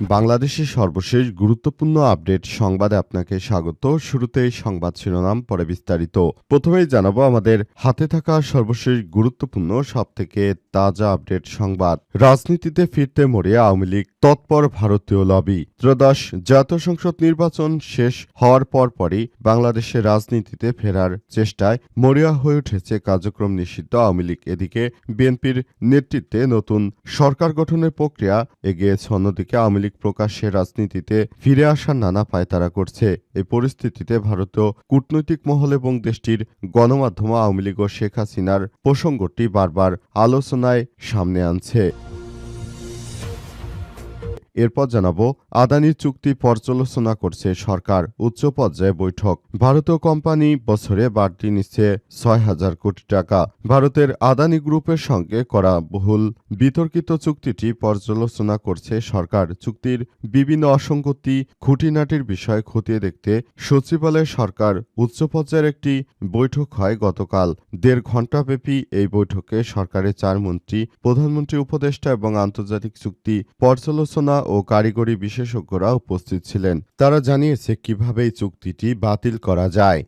বাংলাদেশের সর্বশেষ গুরুত্বপূর্ণ আপডেট সংবাদে আপনাকে স্বাগত। শুরুতে সংবাদ শিরোনাম, পরে বিস্তারিত। প্রথমেই জানাব আমাদের হাতে থাকা সর্বশেষ গুরুত্বপূর্ণ, সবথেকে তাজা আপডেট সংবাদ। রাজনীতিতে ফিরতে মরে আওয়ামী লীগ, তৎপর ভারতীয় লবি। ত্রয়োদশ জাতীয় সংসদ নির্বাচন শেষ হওয়ার পর পরই বাংলাদেশের রাজনীতিতে ফেরার চেষ্টায় মরিয়া হয়ে উঠেছে কার্যক্রম নিষিদ্ধ আওয়ামী লীগ। এদিকে বিএনপির নেতৃত্বে নতুন সরকার গঠনের প্রক্রিয়া এগিয়েছে, অন্যদিকে আওয়ামী লীগ প্রকাশ্যে রাজনীতিতে ফিরে আসার নানা পায়তারা করছে। এই পরিস্থিতিতে ভারতীয় কূটনৈতিক মহল এবং দেশটির গণমাধ্যম আওয়ামী লীগ ও শেখ হাসিনার প্রসঙ্গটি বারবার আলোচনায় সামনে আনছে। এরপর জানাব আদানি চুক্তি পর্যালোচনা করছে সরকার। উচ্চ পর্যায়ে বৈঠক। ভারতীয় কোম্পানি বছরে বাড়তি নিচ্ছে ছয় হাজার কোটি টাকা। ভারতের আদানি গ্রুপের সঙ্গে করা বহুল বিতর্কিত চুক্তিটি পর্যালোচনা করছে সরকার। চুক্তির বিভিন্ন অসঙ্গতি, খুঁটিনাটির বিষয় খতিয়ে দেখতে সচিবালয়ে সরকার উচ্চ পর্যায়ের একটি বৈঠক হয় গতকাল। দেড় ঘণ্টাব্যাপী এই বৈঠকে সরকারের চার মন্ত্রী, প্রধানমন্ত্রী, উপদেষ্টা এবং আন্তর্জাতিক চুক্তি পর্যালোচনা ও কারিগরি বিশেষজ্ঞরা উপস্থিত ছিলেন। তারা জানিয়েছে কীভাবে এই চুক্তিটি বাতিল করা যায়।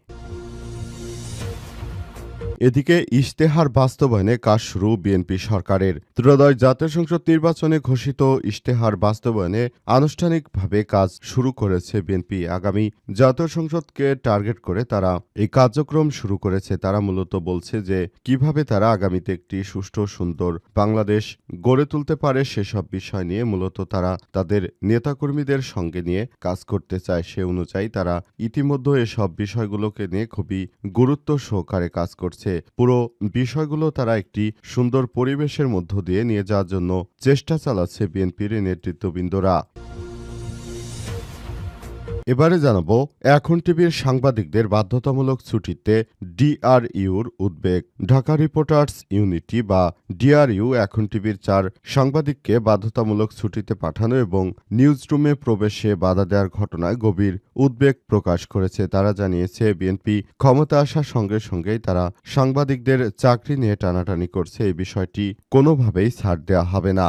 এদিকে ইশতেহার বাস্তবায়নে কাজ শুরু বিএনপি সরকারের। ত্রয়োদশ জাতীয় সংসদ নির্বাচনে ঘোষিত ইশতেহার বাস্তবায়নে আনুষ্ঠানিকভাবে কাজ শুরু করেছে বিএনপি। আগামী জাতীয় সংসদকে টার্গেট করে তারা এই কার্যক্রম শুরু করেছে। তারা মূলত বলছে যে, কীভাবে তারা আগামীতে একটি সুষ্ঠু, সুন্দর বাংলাদেশ গড়ে তুলতে পারে সেসব বিষয় নিয়ে মূলত তারা তাদের নেতাকর্মীদের সঙ্গে নিয়ে কাজ করতে চায়। সে অনুযায়ী তারা ইতিমধ্যে এসব বিষয়গুলোকে নিয়ে খুবই গুরুত্ব সহকারে কাজ করছে। পুরো বিষয়গুলো তারা একটি সুন্দর পরিবেশের মধ্য দিয়ে নিয়ে যাওয়ার জন্য চেষ্টা চালাচ্ছে বিএনপির নেতৃত্ববৃন্দরা। এবারে জানাব, এখন টিভির সাংবাদিকদের বাধ্যতামূলক ছুটিতে ডিআরইউর উদ্বেগ। ঢাকা রিপোর্টার্স ইউনিটি বা ডিআরইউ এখন টিভির চার সাংবাদিককে বাধ্যতামূলক ছুটিতে পাঠানো এবং নিউজ রুমে প্রবেশে বাধা দেওয়ার ঘটনায় গভীর উদ্বেগ প্রকাশ করেছে। তারা জানিয়েছে, বিএনপি ক্ষমতা আসার সঙ্গে সঙ্গেই তারা সাংবাদিকদের চাকরি নিয়ে টানাটানি করছে। এই বিষয়টি কোনোভাবেই ছাড় দেওয়া হবে না।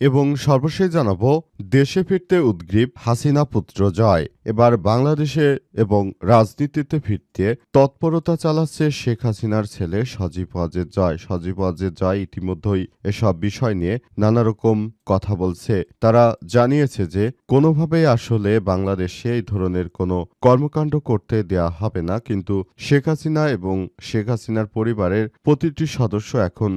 এবং সর্বশেষ জানাব দেশে ফিরতে উদ্গ্রীব হাসিনা পুত্র জয়। এবার বাংলাদেশে এবং রাজনীতিতে ফিরতে তৎপরতা চালাচ্ছে শেখ হাসিনার ছেলে সজীব ওয়াজেদ জয়। সজীব ওয়াজেদ জয় ইতিমধ্যেই এসব বিষয় নিয়ে নানা রকম কথা বলছে। তারা জানিয়েছে যে, কোনোভাবেই আসলে বাংলাদেশে এই ধরনের কোনো কর্মকাণ্ড করতে দেয়া হবে না, কিন্তু শেখ হাসিনা এবং শেখ হাসিনার পরিবারের প্রতিটি সদস্য এখন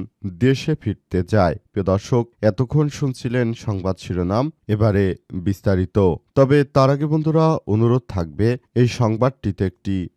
দেশে ফিরতে যায় প্রিয় দর্শক, এতক্ষণ শুনছিলেন সংবাদ শিরোনাম, এবারে বিস্তারিত। তবে তার আগে বন্ধুরা অনুরোধ থাকবে এই সংবাদটিতে একটি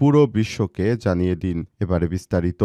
পুরো বিশ্বকে জানিয়ে দিন এবারে বিস্তারিত।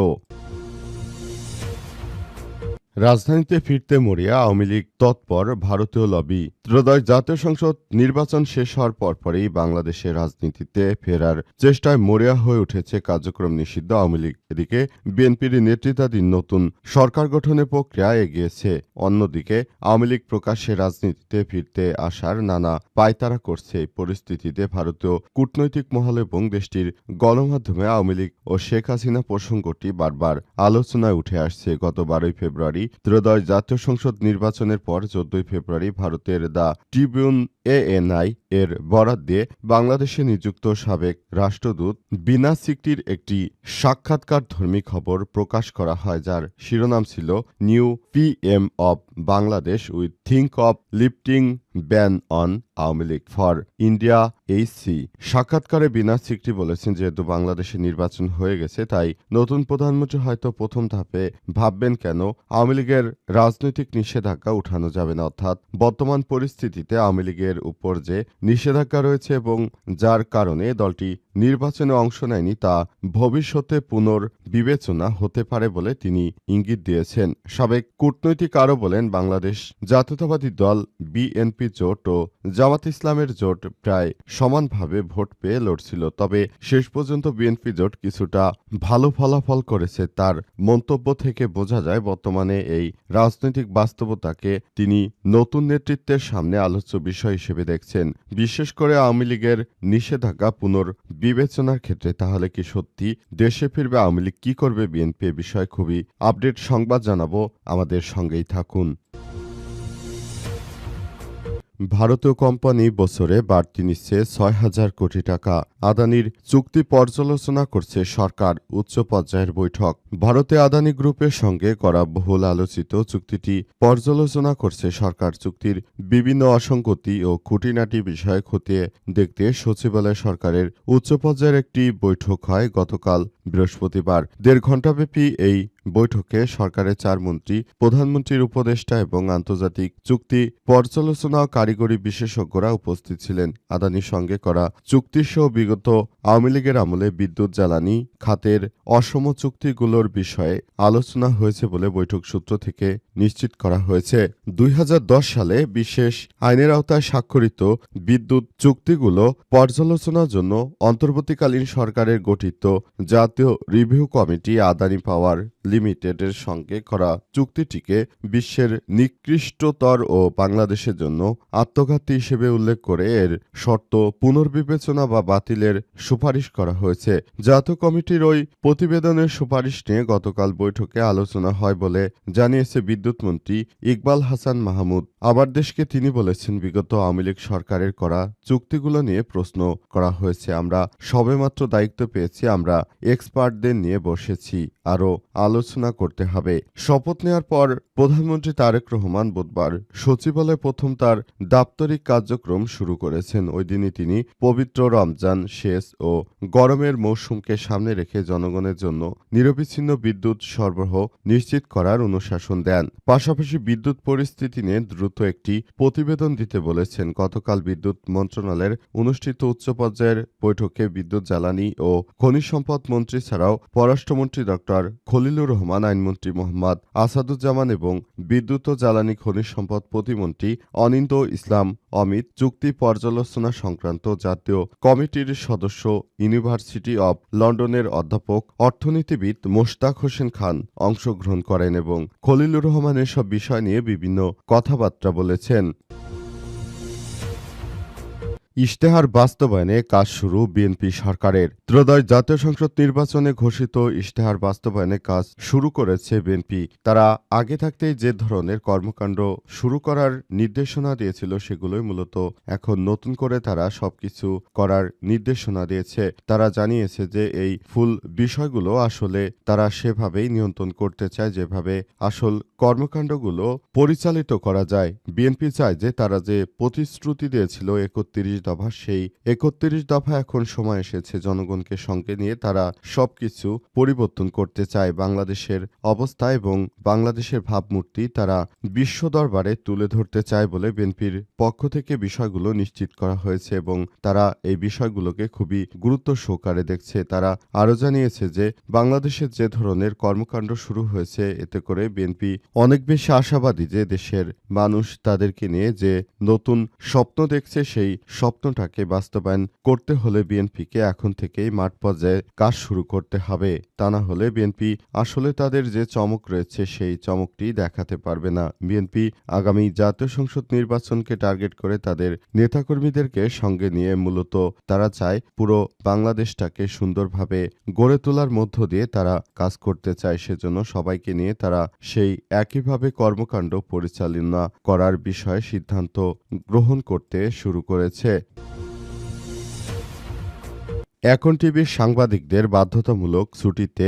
রাজধানীতে ফিরতে মরিয়া আওয়ামী লীগ তৎপর ভারতীয় লবি ত্রয়োদশ জাতীয় সংসদ নির্বাচন শেষ হওয়ার পরপরই বাংলাদেশের রাজনীতিতে ফেরার চেষ্টায় মরিয়া হয়ে উঠেছে কার্যক্রম নিষিদ্ধ আওয়ামী লীগ। এদিকে বিএনপির নেতৃত্বাধীন নতুন সরকার গঠনের প্রক্রিয়া এগিয়েছে। অন্যদিকে আওয়ামী লীগ প্রকাশ্যে রাজনীতিতে ফিরতে আসার নানা পায়তারা করছে এই পরিস্থিতিতে ভারতীয় কূটনৈতিক মহল এবং দেশটির গণমাধ্যমে আওয়ামী লীগ ও শেখ হাসিনা প্রসঙ্গটি বারবার আলোচনায় উঠে আসছে। গত বারোই ফেব্রুয়ারি ত্রয়োদশ জাতীয় সংসদ নির্বাচনের পর চোদ্দই ফেব্রুয়ারি ভারতের দ্য ট্রিবিউন এএনআই এর বরাদ দিয়ে বাংলাদেশে নিযুক্ত সাবেক রাষ্ট্রদূত বিনা সিকটির একটি সাক্ষাৎকার ধর্মী খবর প্রকাশ করা হয়, যার শিরোনাম ছিল new PM of Bangladesh with think of lifting ban on Awami League for India HC সাক্ষাৎকারে বিনা সিকটি বলেছেন, যেহেতু বাংলাদেশে নির্বাচন হয়ে গেছে, তাই নতুন প্রধানমন্ত্রী হয়তো প্রথম ধাপে ভাববেন কেন আওয়ামী লীগের রাজনৈতিক নিষেধাজ্ঞা উঠানো যাবে না, অর্থাৎ বর্তমান পরিস্থিতিতে আওয়ামী লীগের উপর যে নিষেধাজ্ঞা রয়েছে এবং যার কারণে দলটি নির্বাচনে অংশ নেয়নি তা ভবিষ্যতে পুনর্বিবেচনা হতে পারে বলে তিনি ইঙ্গিত দিয়েছেন। সাবেক কূটনৈতিক আরও বলেন, বাংলাদেশ জাতীয়তাবাদী দল, বিএনপি জোট ও জামাত ইসলামের জোট প্রায় সমানভাবে ভোট পেয়ে লড়ছিল। তবে শেষ পর্যন্ত বিএনপি জোট কিছুটা ভালো ফলাফল করেছে তার মন্তব্য থেকে বোঝা যায়, বর্তমানে এই রাজনৈতিক বাস্তবতাকে তিনি নতুন নেতৃত্বের সামনে আলোচ্য বিষয় হিসেবে দেখছেন। বিশেষ করে আওয়ামী লীগের নিষেধাজ্ঞা পুনর্বিবেচনার ক্ষেত্রে তাহলে কি সত্যি দেশে ফিরবে আওয়ামী লীগ? কি করবে বিএনপি? বিষয়ে খুবই আপডেট সংবাদ জানাব। আমাদের সঙ্গেই থাকুন। ভারতীয় কোম্পানি বছরে বাড়তি নিচ্ছে ছয় হাজার কোটি টাকা। আদানির চুক্তি পর্যালোচনা করছে সরকার, উচ্চ পর্যায়ের বৈঠক। ভারতে আদানি গ্রুপের সঙ্গে করা বহুল আলোচিত চুক্তিটি পর্যালোচনা করছে সরকার। চুক্তির বিভিন্ন অসঙ্গতি ও খুঁটিনাটি বিষয় খতিয়ে দেখতে সচিবালয় সরকারের উচ্চ পর্যায়ের একটি বৈঠক হয় গতকাল বৃহস্পতিবার। দেড় ঘণ্টাব্যাপী এই বৈঠকে সরকারের চার মন্ত্রী, প্রধানমন্ত্রীর উপদেষ্টা এবং আন্তর্জাতিক চুক্তি পর্যালোচনা কারিগরি বিশেষজ্ঞরা উপস্থিত ছিলেন। আদানির সঙ্গে করা চুক্তিসহ বিগত আওয়ামী লীগের আমলে বিদ্যুৎ, জ্বালানি খাতের অসম চুক্তিগুলোর বিষয়ে আলোচনা হয়েছে বলে বৈঠক সূত্র থেকে নিশ্চিত করা হয়েছে। দুই হাজার দশ সালে বিশেষ আইনের আওতায় স্বাক্ষরিত বিদ্যুৎ চুক্তিগুলো পর্যালোচনার জন্য অন্তর্বর্তীকালীন সরকারের গঠিত জাতীয় রিভিউ কমিটি আদানি পাওয়ার লিমিটেডের সঙ্গে করা চুক্তিটিকে বিশ্বের নিকৃষ্টতর ও বাংলাদেশের জন্য আত্মঘাতী হিসেবে উল্লেখ করে এর শর্ত পুনর্বিবেচনা বা বাতিলের সুপারিশ করা হয়েছে। জাতীয় কমিটির ওই প্রতিবেদনের সুপারিশ নিয়ে গতকাল বৈঠকে আলোচনা হয় বলে জানিয়েছে বিদ্যুৎ মন্ত্রী ইকবাল হাসান মাহমুদ। আবার দেশকে তিনি বলেছেন, বিগত আওয়ামী লীগ সরকারের করা চুক্তিগুলো নিয়ে প্রশ্ন করা হয়েছে। আমরা সবেমাত্র দায়িত্ব পেয়েছি, আমরা এক্সপার্টদের নিয়ে বসেছি আরও আলোচনা করতে হবে। শপথ নেওয়ার পর প্রধানমন্ত্রী তারেক রহমান বুধবার সচিবালয়ে প্রথম তার দাপ্তরিক কার্যক্রম শুরু করেছেন। ওই দিনই তিনি পবিত্র রমজান শেষ ও গরমের মৌসুমকে সামনে রেখে জনগণের জন্য নিরবিচ্ছিন্ন বিদ্যুৎ সরবরাহ নিশ্চিত করার অনুশাসন দেন। পাশাপাশি বিদ্যুৎ পরিস্থিতি নিয়ে দ্রুত একটি প্রতিবেদন দিতে বলেছেন। গতকাল বিদ্যুৎ মন্ত্রণালয়ের অনুষ্ঠিত উচ্চ পর্যায়ের বৈঠকে বিদ্যুৎ জ্বালানি ও খনিজ সম্পদ মন্ত্রী ছাড়াও পররাষ্ট্রমন্ত্রী ডক্টর খলিলুর রহমান, আইনমন্ত্রী মোহাম্মদ আসাদুজ্জামান এবং বিদ্যুৎ ও জ্বালানি খনিজ সম্পদ প্রতিমন্ত্রী অনিন্দ ইসলাম অমিত চুক্তি পর্যালোচনা সংক্রান্ত জাতীয় কমিটির সদস্য ইউনিভার্সিটি অব লন্ডনের অধ্যাপক অর্থনীতিবিদ মোশতাক হোসেন খান অংশগ্রহণ করেন এবং খলিলুর রহমান এসব বিষয় নিয়ে বিভিন্ন কথাবার্তা বলেছেন। ইশতেহার বাস্তবায়নে কাজ শুরু বিএনপি সরকারের। ত্রয়োদশ জাতীয় সংসদ নির্বাচনে ঘোষিত ইশতেহার বাস্তবায়নে কাজ শুরু করেছে বিএনপি। তারা আগে থাকতেই যে ধরনের কর্মকাণ্ড শুরু করার নির্দেশনা দিয়েছিল সেগুলোই মূলত এখন নতুন করে তারা সবকিছু করার নির্দেশনা দিয়েছে। তারা জানিয়েছে যে এই ফুল বিষয়গুলো আসলে তারা সেভাবেই নিয়ন্ত্রণ করতে চায়, যেভাবে আসল কর্মকাণ্ডগুলো পরিচালিত করা যায়। বিএনপি চায় যে তারা যে প্রতিশ্রুতি দিয়েছিল একত্রিশ দফা, সেই একত্রিশ দফা এখন সময় এসেছে জনগণকে সঙ্গে নিয়ে তারা সবকিছু পরিবর্তন করতে চায়। বাংলাদেশের অবস্থা এবং বাংলাদেশের ভাবমূর্তি তারা বিশ্ব দরবারে তুলে ধরতে চায় বলে বিএনপির পক্ষ থেকে বিষয়গুলো নিশ্চিত করা হয়েছে এবং তারা এই বিষয়গুলোকে খুবই গুরুত্ব সহকারে দেখছে। তারা আরও জানিয়েছে যে বাংলাদেশের যে ধরনের কর্মকাণ্ড শুরু হয়েছে, এতে করে বিএনপি অনেক বেশি আশাবাদী যে দেশের মানুষ তাদেরকে নিয়ে যে নতুন স্বপ্ন দেখছে, সেই স্বপ্নটাকে বাস্তবায়ন করতে হলে বিএনপিকে এখন থেকেই মাঠ পর্যায়ে কাজ শুরু করতে হবে। তা না হলে বিএনপি আসলে তাদের যে চমক রয়েছে, সেই চমকটি দেখাতে পারবে না। বিএনপি আগামী জাতীয় সংসদ নির্বাচনকে টার্গেট করে তাদের নেতাকর্মীদেরকে সঙ্গে নিয়ে মূলত তারা চায় পুরো বাংলাদেশটাকে সুন্দরভাবে গড়ে তোলার মধ্য দিয়ে তারা কাজ করতে চায়। সেজন্য সবাইকে নিয়ে তারা সেই একইভাবে কর্মকাণ্ড পরিচালনা করার বিষয়ে সিদ্ধান্ত গ্রহণ করতে শুরু করেছে। এখন টিভির সাংবাদিকদের বাধ্যতামূলক ছুটিতে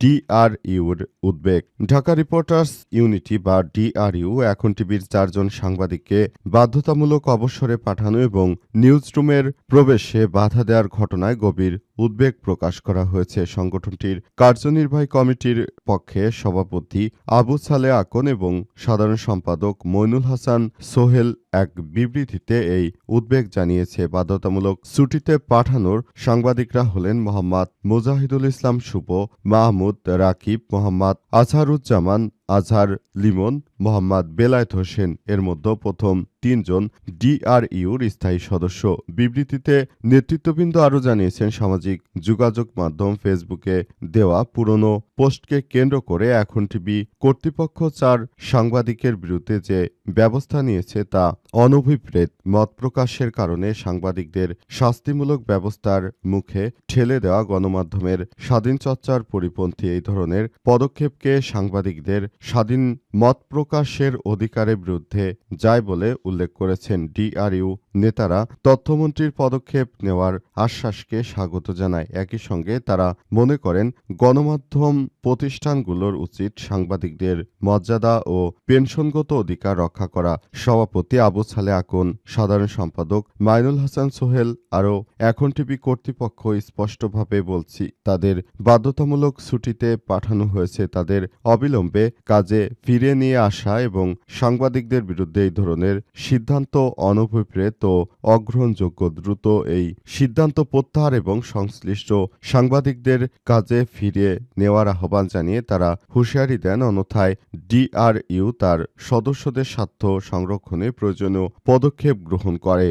ডিআরইউর উদ্বেগ। ঢাকা রিপোর্টার্স ইউনিটি বা ডিআরইউ এখন টিভির চারজন সাংবাদিককে বাধ্যতামূলক অবসরে পাঠানো এবং নিউজরুমের প্রবেশে বাধা দেওয়ার ঘটনায় গভীর উদ্বেগ প্রকাশ করা হয়েছে। সংগঠনটির কার্যনির্বাহী কমিটির পক্ষে সভাপতি আবু সালে আকন এবং সাধারণ সম্পাদক মইনুল হাসান সোহেল এক বিবৃতিতে এই উদ্বেগ জানিয়েছে। বাধ্যতামূলক ছুটিতে পাঠানোর সাংবাদিকরা হলেন মোহাম্মদ মুজাহিদুল ইসলাম শুভ, মাহমুদ রাকিব, মোহাম্মদ আজহারুজ্জামান আজহার লিমন, মোহাম্মদ বেলায়েত হোসেন এর মধ্যে প্রথম তিনজন ডিআরইউর স্থায়ী সদস্য। বিবৃতিতে নেতৃত্ববৃন্দ আরও জানিয়েছেন, সামাজিক যোগাযোগ মাধ্যম ফেসবুকে দেওয়া পুরনো পোস্টকে কেন্দ্র করে এখন টিভি কর্তৃপক্ষ চার সাংবাদিকের বিরুদ্ধে যে ব্যবস্থা নিয়েছে তা অনভিপ্রেত মত প্রকাশের কারণে সাংবাদিকদের শাস্তিমূলক ব্যবস্থার মুখে ঠেলে দেওয়া গণমাধ্যমের স্বাধীন চর্চার পরিপন্থী এই ধরনের পদক্ষেপকে সাংবাদিকদের স্বাধীন মত প্রকাশের অধিকারের বিরুদ্ধে যায় বলে উল্লেখ করেছেন ডিআরইউ নেতারা। তথ্যমন্ত্রীর পদক্ষেপ নেওয়ার আশ্বাসকে স্বাগত জানায়। একই সঙ্গে তারা মনে করেন, গণমাধ্যম প্রতিষ্ঠানগুলোর উচিত সাংবাদিকদের মর্যাদা ও পেনশনগত অধিকার রক্ষা করা। সভাপতি আবু সালে আকন, সাধারণ সম্পাদক মাইনুল হাসান সোহেল আরও, এখন টিভি কর্তৃপক্ষ স্পষ্টভাবে বলছি, তাদের বাধ্যতামূলক ছুটিতে পাঠানো হয়েছে। তাদের অবিলম্বে কাজে ফিরে নিয়ে আসা এবং সাংবাদিকদের বিরুদ্ধে এই ধরনের সিদ্ধান্ত অনভিপ্রেত অগ্রহণযোগ্য দ্রুত এই সিদ্ধান্ত প্রত্যাহার এবং সংশ্লিষ্ট সাংবাদিকদের কাজে ফিরিয়ে নেওয়ার আহ্বান জানিয়ে তারা হুঁশিয়ারি দেন। অন্যথায় ডিআরইউ তার সদস্যদের স্বার্থ সংরক্ষণে প্রয়োজনীয় পদক্ষেপ গ্রহণ করে।